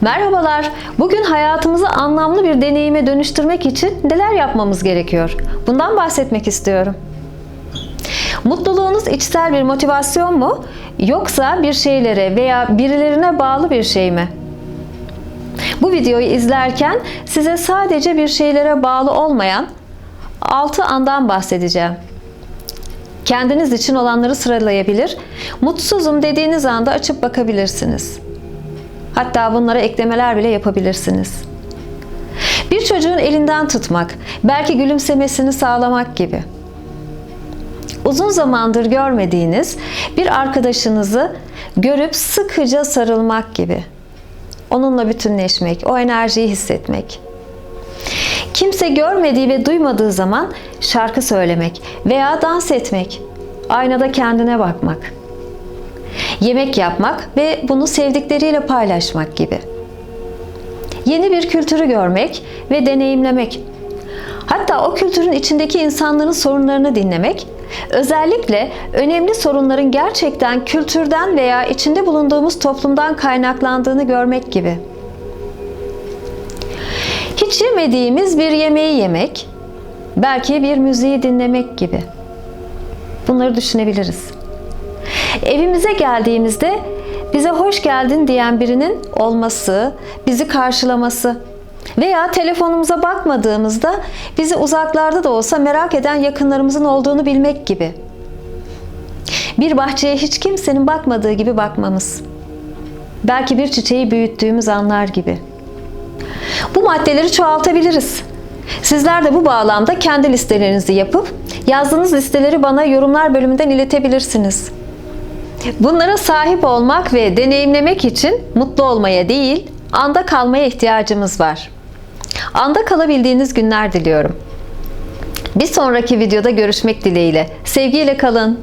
Merhabalar. Bugün hayatımızı anlamlı bir deneyime dönüştürmek için neler yapmamız gerekiyor? Bundan bahsetmek istiyorum. Mutluluğunuz içsel bir motivasyon mu yoksa bir şeylere veya birilerine bağlı bir şey mi? Bu videoyu izlerken size sadece bir şeylere bağlı olmayan 6 andan bahsedeceğim. Kendiniz için olanları sıralayabilir, mutsuzum dediğiniz anda açıp bakabilirsiniz. Hatta bunlara eklemeler bile yapabilirsiniz. Bir çocuğun elinden tutmak, belki gülümsemesini sağlamak gibi. Uzun zamandır görmediğiniz bir arkadaşınızı görüp sıkıca sarılmak gibi. Onunla bütünleşmek, o enerjiyi hissetmek. Kimse görmediği ve duymadığı zaman şarkı söylemek veya dans etmek. Aynada kendine bakmak. Yemek yapmak ve bunu sevdikleriyle paylaşmak gibi. Yeni bir kültürü görmek ve deneyimlemek. Hatta o kültürün içindeki insanların sorunlarını dinlemek, özellikle önemli sorunların gerçekten kültürden veya içinde bulunduğumuz toplumdan kaynaklandığını görmek gibi. Hiç yemediğimiz bir yemeği yemek, belki bir müziği dinlemek gibi. Bunları düşünebiliriz. Evimize geldiğimizde bize hoş geldin diyen birinin olması, bizi karşılaması veya telefonumuza bakmadığımızda bizi uzaklarda da olsa merak eden yakınlarımızın olduğunu bilmek gibi. Bir bahçeye hiç kimsenin bakmadığı gibi bakmamız. Belki bir çiçeği büyüttüğümüz anlar gibi. Bu maddeleri çoğaltabiliriz. Sizler de bu bağlamda kendi listelerinizi yapıp yazdığınız listeleri bana yorumlar bölümünden iletebilirsiniz. Bunlara sahip olmak ve deneyimlemek için mutlu olmaya değil, anda kalmaya ihtiyacımız var. Anda kalabildiğiniz günler diliyorum. Bir sonraki videoda görüşmek dileğiyle. Sevgiyle kalın.